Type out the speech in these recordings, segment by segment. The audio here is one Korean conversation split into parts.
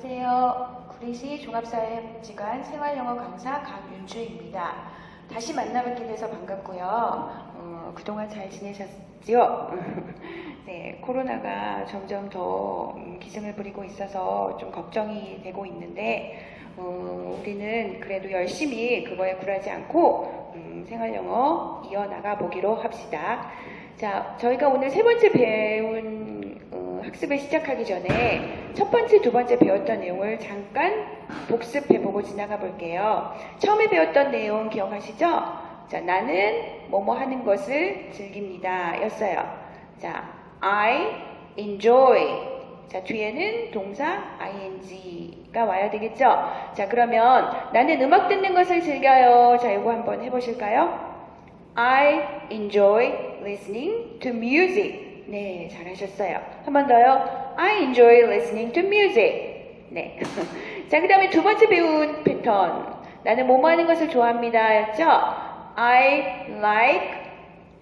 안녕하세요. 구리시 종합사회복지관 생활영어 강사 강윤주입니다. 다시 만나뵙게 돼서 반갑고요. 어, 그동안 잘 지내셨지요? 네, 코로나가 점점 더 음, 기승을 부리고 있어서 좀 걱정이 되고 있는데, 어, 우리는 그래도 열심히 그거에 굴하지 않고 음, 생활영어 이어나가 보기로 합시다. 자, 저희가 오늘 세 번째 배운 어, 학습을 시작하기 전에 첫 번째, 두 번째 배웠던 내용을 잠깐 복습해보고 지나가 볼게요. 처음에 배웠던 내용 기억하시죠? 자, 나는 뭐뭐 하는 것을 즐깁니다. 였어요. 자, I enjoy. 자, 뒤에는 동사 ing가 와야 되겠죠? 자, 그러면 나는 음악 듣는 것을 즐겨요. 자, 이거 한번 해보실까요? I enjoy listening to music. 네, 잘하셨어요. 한 번 더요. I enjoy listening to music. 네. 자, 그 다음에 두 번째 배운 패턴. 나는 뭐뭐 하는 것을 좋아합니다. 였죠? I like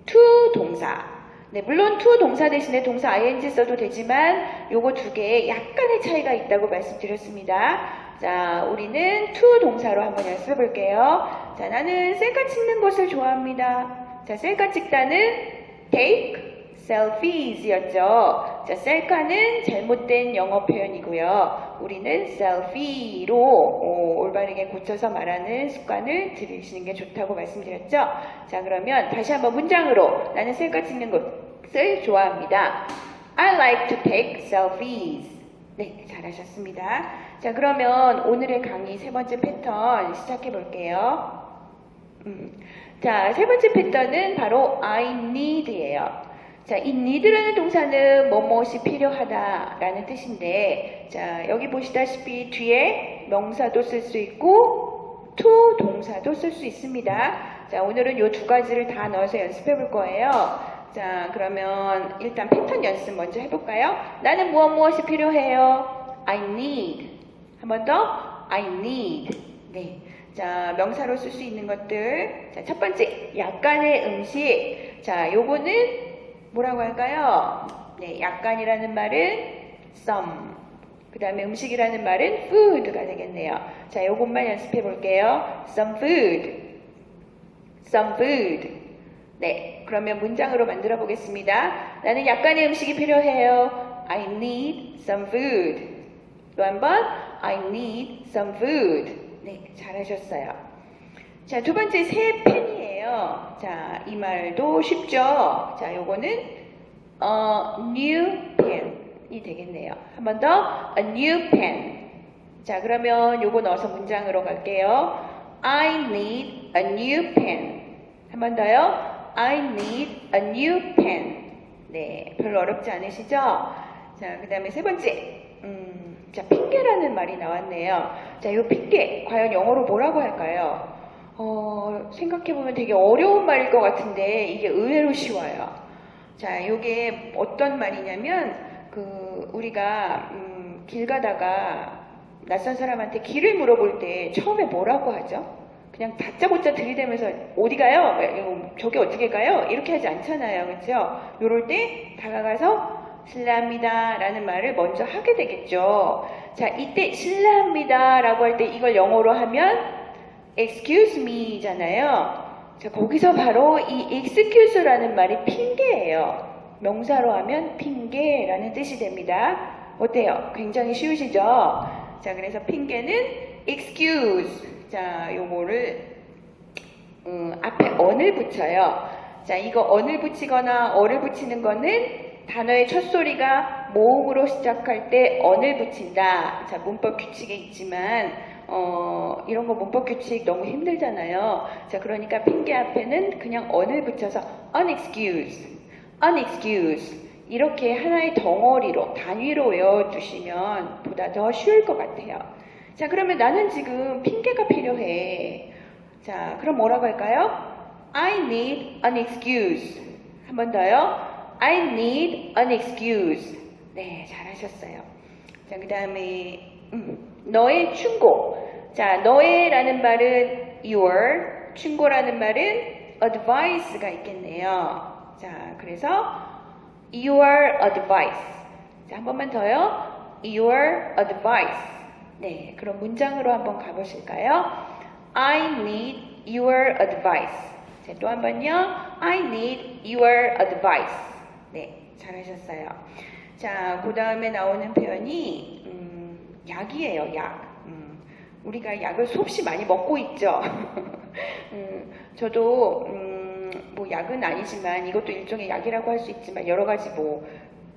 to 동사. 네, 물론 to 동사 대신에 동사 ing 써도 되지만 요거 두 개에 약간의 차이가 있다고 말씀드렸습니다. 자, 우리는 to 동사로 한번 연습해 볼게요. 자, 나는 셀카 찍는 것을 좋아합니다. 자, 셀카 찍다는 take selfies 였죠. 자, 셀카는 잘못된 영어 표현이고요. 우리는 selfie로 어, 올바르게 고쳐서 말하는 습관을 들이시는 게 좋다고 말씀드렸죠. 자, 그러면 다시 한번 문장으로 나는 셀카 찍는 것을 좋아합니다. I like to take selfies. 네, 잘하셨습니다. 자, 그러면 오늘의 강의 세 번째 패턴 시작해 볼게요. 음, 자, 세 번째 패턴은 바로 I need예요. 자, 이 need라는 동사는 뭐뭇이 필요하다라는 뜻인데, 자, 여기 보시다시피 뒤에 명사도 쓸 수 있고, to 동사도 쓸 수 있습니다. 자, 오늘은 이 두 가지를 다 넣어서 연습해 볼 거예요. 자, 그러면 일단 패턴 연습 먼저 해볼까요? 나는 무엇 무엇이 필요해요? I need. 한 번 더. I need. 네. 자, 명사로 쓸 수 있는 것들. 자, 첫 번째, 약간의 음식. 자, 요거는 뭐라고 할까요? 네, 약간이라는 말은 some. 그 다음에 음식이라는 말은 food가 되겠네요. 자, 요것만 연습해 볼게요. some food. some food. 네, 그러면 문장으로 만들어 보겠습니다. 나는 약간의 음식이 필요해요. I need some food. 또 한 번, I need some food. 네, 잘하셨어요. 자, 두 번째 새 펜 이에요. 자, 이 말도 쉽죠? 자, 요거는 어, new pen이 되겠네요. 한 번 더, a new pen. 자, 그러면 요거 넣어서 문장으로 갈게요. I need a new pen. 한 번 더요. I need a new pen. 네, 별로 어렵지 않으시죠? 자, 그 다음에 세 번째. 음, 자, 핑계라는 말이 나왔네요. 자, 이 핑계, 과연 영어로 뭐라고 할까요? 어, 생각해보면 되게 어려운 말일 것 같은데, 이게 의외로 쉬워요. 자, 이게 어떤 말이냐면, 그, 우리가, 음, 길 가다가 낯선 사람한테 길을 물어볼 때 처음에 뭐라고 하죠? 그냥 다짜고짜 들이대면서 어디 가요? 저기 어떻게 가요? 이렇게 하지 않잖아요. 그렇죠? 요럴 때 다가가서 실례합니다 라는 말을 먼저 하게 되겠죠. 자, 이때 실례합니다 라고 할 때 이걸 영어로 하면 excuse me 잖아요. 자, 거기서 바로 이 excuse라는 말이 핑계예요. 명사로 하면 핑계라는 뜻이 됩니다. 어때요? 굉장히 쉬우시죠? 자, 그래서 핑계는 excuse. 자, 요거를 음, 앞에 언을 붙여요. 자, 이거 언을 붙이거나 어를 붙이는 거는 단어의 첫 소리가 모음으로 시작할 때 언을 붙인다. 자, 문법 규칙에 있지만 어, 이런 거 문법 규칙 너무 힘들잖아요. 자, 그러니까 핑계 앞에는 그냥 언을 붙여서 unexcused, unexcused 이렇게 하나의 덩어리로 단위로 외워주시면 보다 더 쉬울 것 같아요. 자, 그러면 나는 지금 핑계가 필요해. 자, 그럼 뭐라고 할까요? I need an excuse. 한 번 더요. I need an excuse. 네, 잘하셨어요. 자, 그 다음에, 음, 너의 충고. 자, 너의라는 말은 your, 충고라는 말은 advice가 있겠네요. 자, 그래서 your advice. 자, 한 번만 더요. your advice. 네, 그럼 문장으로 한번 가보실까요? I need your advice. 자, 또 한 번요. I need your advice. 네, 잘하셨어요. 자, 그 다음에 나오는 표현이 음, 약이에요, 약. 음, 우리가 약을 수없이 많이 먹고 있죠. 음, 저도 음, 뭐 약은 아니지만 이것도 일종의 약이라고 할 수 있지만 여러 가지 뭐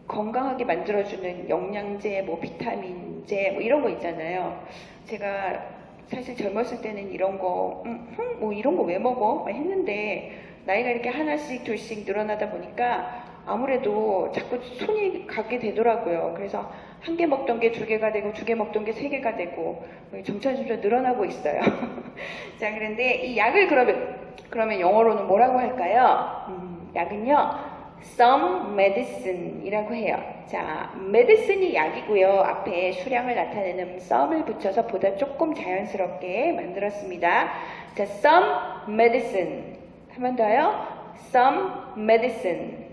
건강하게 만들어주는 영양제, 뭐 비타민제 뭐 이런 거 있잖아요. 제가 사실 젊었을 때는 이런 거, 음, 흠, 뭐 이런 거 왜 먹어? 막 했는데 나이가 이렇게 하나씩 둘씩 늘어나다 보니까 아무래도 자꾸 손이 가게 되더라고요. 그래서 한 개 먹던 게 두 개가 되고 두 개 먹던 게 세 개가 되고 점차 점차 늘어나고 있어요. 자, 그런데 이 약을 그러면 그러면 영어로는 뭐라고 할까요? 음, 약은요. some medicine이라고 해요. 자, medicine이 약이고요. 앞에 수량을 나타내는 some을 붙여서 보다 조금 자연스럽게 만들었습니다. 자, some medicine. 한 번 더요. some medicine.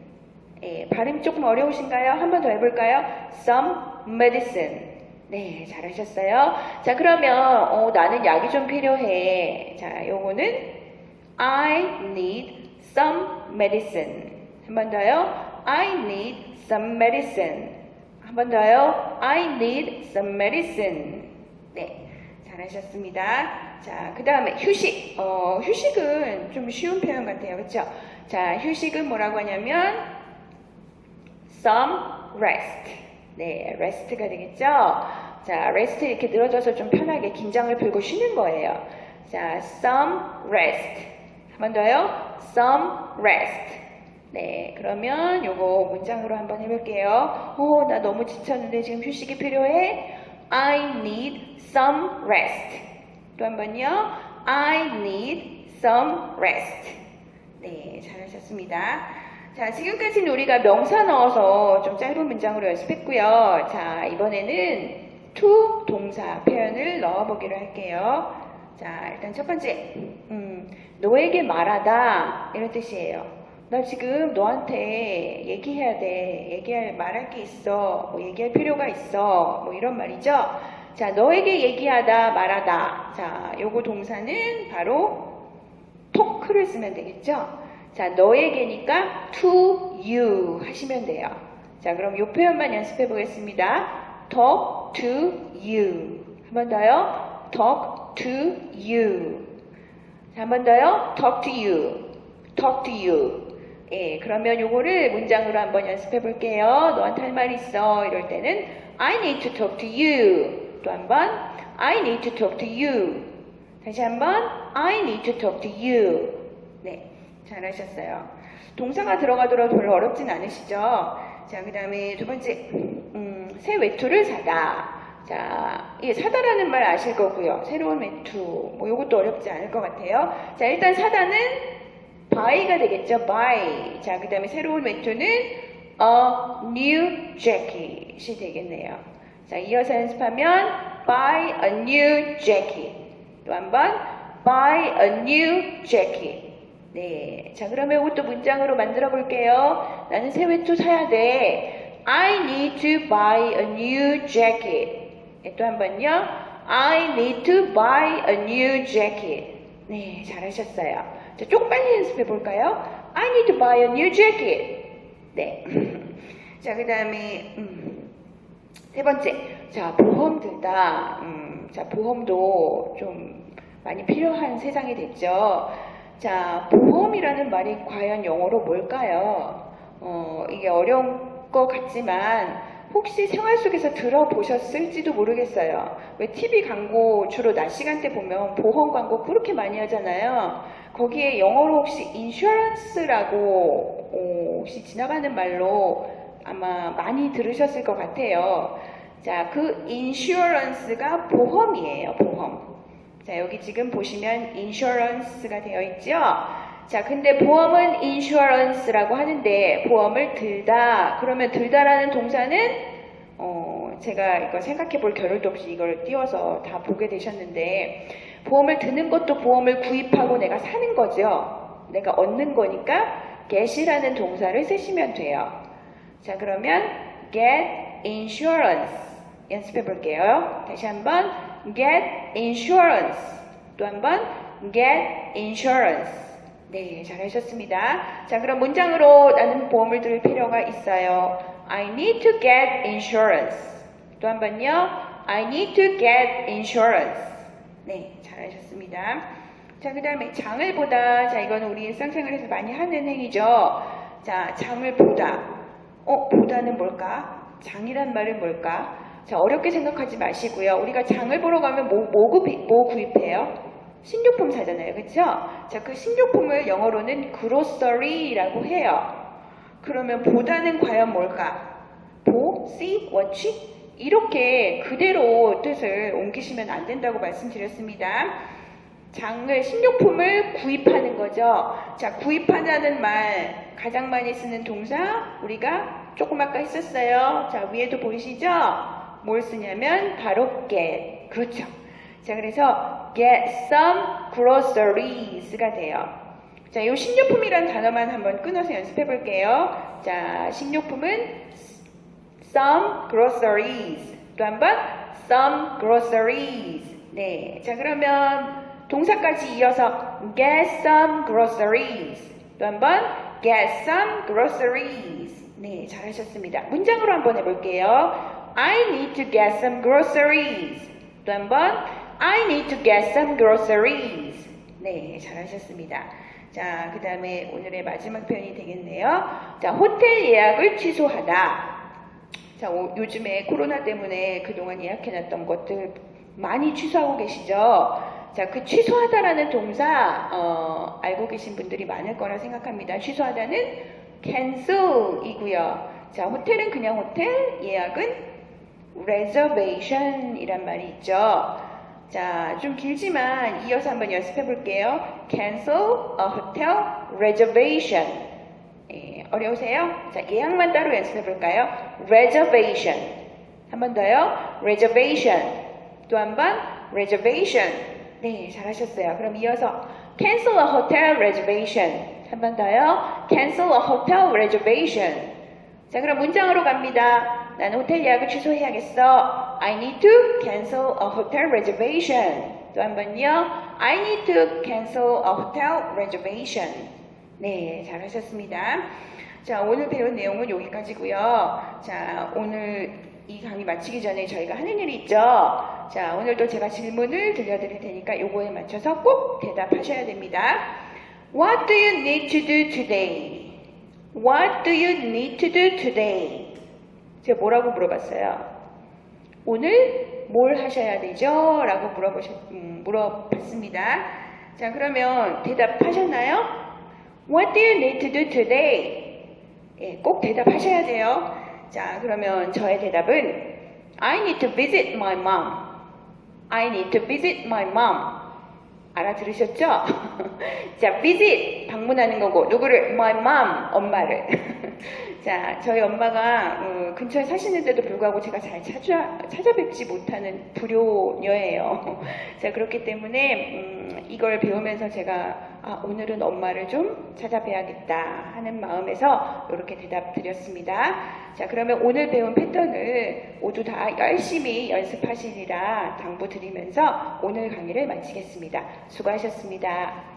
예, 발음이 조금 어려우신가요? 한 번 더 해볼까요? some medicine. 네, 잘하셨어요. 자, 그러면 어, 나는 약이 좀 필요해. 자, 요거는 I need some medicine. 한 번 더요. I need some medicine. 한 번 더요. I need some medicine. 네, 잘하셨습니다. 자, 그 다음에 휴식. 어, 휴식은 좀 쉬운 표현 같아요. 그렇죠? 자, 휴식은 뭐라고 하냐면 some rest. 네, rest가 되겠죠? 자, rest 이렇게 늘어져서 좀 편하게 긴장을 풀고 쉬는 거예요. 자, some rest. 한 번 더요. some rest. 네, 그러면 요거 문장으로 한번 해볼게요. 오, 나 너무 지쳤는데 지금 휴식이 필요해. I need some rest. 또 한 번요. I need some rest. 네, 잘하셨습니다. 자, 지금까지는 우리가 명사 넣어서 좀 짧은 문장으로 연습했고요. 자, 이번에는 to 동사 표현을 넣어보기로 할게요. 자, 일단 첫 번째, 음, 너에게 말하다 이런 뜻이에요. 나 지금 너한테 얘기해야 돼. 얘기할 말할 게 있어. 뭐 얘기할 필요가 있어. 뭐 이런 말이죠. 자, 너에게 얘기하다 말하다. 자, 요거 동사는 바로 토크를 쓰면 되겠죠. 자, 너에게니까 to you 하시면 돼요. 자, 그럼 요 표현만 연습해 보겠습니다. talk to you. 한 번 더요. talk to you. 자, 한번 더요. talk to you. talk to you. 예, 그러면 요거를 문장으로 한번 연습해 볼게요. 너한테 할 말 있어. 이럴 때는 I need to talk to you. 또 한번 I need to talk to you. 다시 한번 I need to talk to you. 네, 잘하셨어요. 동사가 들어가더라도 별로 어렵진 않으시죠? 자, 그 다음에 두 번째, 음, 새 외투를 사다. 자, 예, 사다라는 말 아실 거고요. 새로운 외투, 뭐 요것도 어렵지 않을 것 같아요. 자, 일단 사다는 buy가 되겠죠. buy. 자, 그 다음에 새로운 외투는 a new jacket이 되겠네요. 자, 이어서 연습하면 buy a new jacket. 또 한 번 buy a new jacket. 네. 자, 그러면 이것도 문장으로 만들어 볼게요. 나는 새 외투 사야 돼. I need to buy a new jacket. 네, 또한 번요. I need to buy a new jacket. 네, 잘하셨어요. 자, 조금 빨리 연습해 볼까요? I need to buy a new jacket. 네. 자, 그 다음에, 음, 세 번째. 자, 보험 들다. 음, 자, 보험도 좀 많이 필요한 세상이 됐죠. 자, 보험이라는 말이 과연 영어로 뭘까요? 어, 이게 어려운 것 같지만, 혹시 생활 속에서 들어보셨을지도 모르겠어요. 왜 TV 광고 주로 낮 시간대 보면 보험 광고 그렇게 많이 하잖아요. 거기에 영어로 혹시 인슈런스라고 어, 혹시 지나가는 말로 아마 많이 들으셨을 것 같아요. 자, 그 인슈런스가 보험이에요, 보험. 자, 여기 지금 보시면 인슈런스가 되어 있죠? 자, 근데 보험은 인슈런스라고 하는데 보험을 들다. 그러면 들다라는 동사는 어, 제가 이거 생각해 볼 겨를도 없이 이걸 띄워서 다 보게 되셨는데 보험을 드는 것도 보험을 구입하고 내가 사는 거죠. 내가 얻는 거니까 get이라는 동사를 쓰시면 돼요. 자, 그러면 get insurance. 연습해 볼게요. 다시 한번 get insurance. 또 한번 get insurance. 네, 잘하셨습니다. 자, 그럼 문장으로 나는 보험을 들을 필요가 있어요. I need to get insurance. 또 한 번요. I need to get insurance. 네, 잘하셨습니다. 자, 그 다음에 장을 보다. 자, 이거는 우리 일상생활에서 많이 하는 행위죠. 자, 장을 보다. 어, 보다는 뭘까? 장이란 말은 뭘까? 자, 어렵게 생각하지 마시고요. 우리가 장을 보러 가면 뭐, 뭐, 구입, 뭐 구입해요? 식료품 사잖아요. 그쵸? 자, 그 식료품을 영어로는 grocery라고 해요. 그러면 보다는 과연 뭘까? 보, see, watch? 이렇게 그대로 뜻을 옮기시면 안 된다고 말씀드렸습니다. 장을, 식료품을 구입하는 거죠. 자, 구입하다는 말, 가장 많이 쓰는 동사, 우리가 조금 아까 했었어요. 자, 위에도 보이시죠? 뭘 쓰냐면, 바로 get. 그렇죠. 자, 그래서 get some groceries가 돼요. 자, 이 식료품이란 단어만 한번 끊어서 연습해 볼게요. 자, 식료품은 some groceries. 또 한 번, some groceries. 네. 자, 그러면 동사까지 이어서 get some groceries. 또 한 번, get some groceries. 네, 잘하셨습니다. 문장으로 한번 해볼게요. I need to get some groceries. 또 한 번, I need to get some groceries. 네, 잘하셨습니다. 자, 그 다음에 오늘의 마지막 표현이 되겠네요. 자, 호텔 예약을 취소하다. 자, 오- 요즘에 코로나 때문에 그동안 예약해놨던 것들 많이 취소하고 계시죠? 자, 그 취소하다라는 동사, 어, 알고 계신 분들이 많을 거라 생각합니다. 취소하다는 cancel이고요. 자, 호텔은 그냥 호텔, 예약은 reservation이란 말이 있죠. 자, 좀 길지만 이어서 한번 연습해 볼게요. cancel a hotel reservation. 예, 어려우세요? 자, 예약만 따로 연습해 볼까요? reservation. 한 번 더요. reservation. 또 한 번 reservation. 네, 잘하셨어요. 그럼 이어서 cancel a hotel reservation. 한 번 더요. cancel a hotel reservation. 자, 그럼 문장으로 갑니다. 나는 호텔 예약을 취소해야겠어. I need to cancel a hotel reservation. 또 한 번요. I need to cancel a hotel reservation. 네, 잘하셨습니다. 자, 오늘 배운 내용은 여기까지고요. 자, 오늘 이 강의 마치기 전에 저희가 하는 일이 있죠. 자, 오늘도 제가 질문을 들려드릴 테니까 요거에 맞춰서 꼭 대답하셔야 됩니다. What do you need to do today? What do you need to do today? 제가 뭐라고 물어봤어요? 오늘 뭘 하셔야 되죠? 라고 물어보셨, 음, 물어봤습니다. 자, 그러면 대답하셨나요? What do you need to do today? 예, 꼭 대답하셔야 돼요. 자, 그러면 저의 대답은 I need to visit my mom. I need to visit my mom. 알아들으셨죠? 자, visit 방문하는 거고 누구를? My mom 엄마를. 자, 저희 엄마가 음, 근처에 사시는데도 불구하고 제가 잘 찾아 찾아뵙지 못하는 불효녀예요. 자, 그렇기 때문에 음, 이걸 배우면서 제가 아, 오늘은 엄마를 좀 찾아뵈야겠다 하는 마음에서 이렇게 대답 드렸습니다. 자, 그러면 오늘 배운 패턴을 모두 다 열심히 연습하시리라 당부 드리면서 오늘 강의를 마치겠습니다. 수고하셨습니다.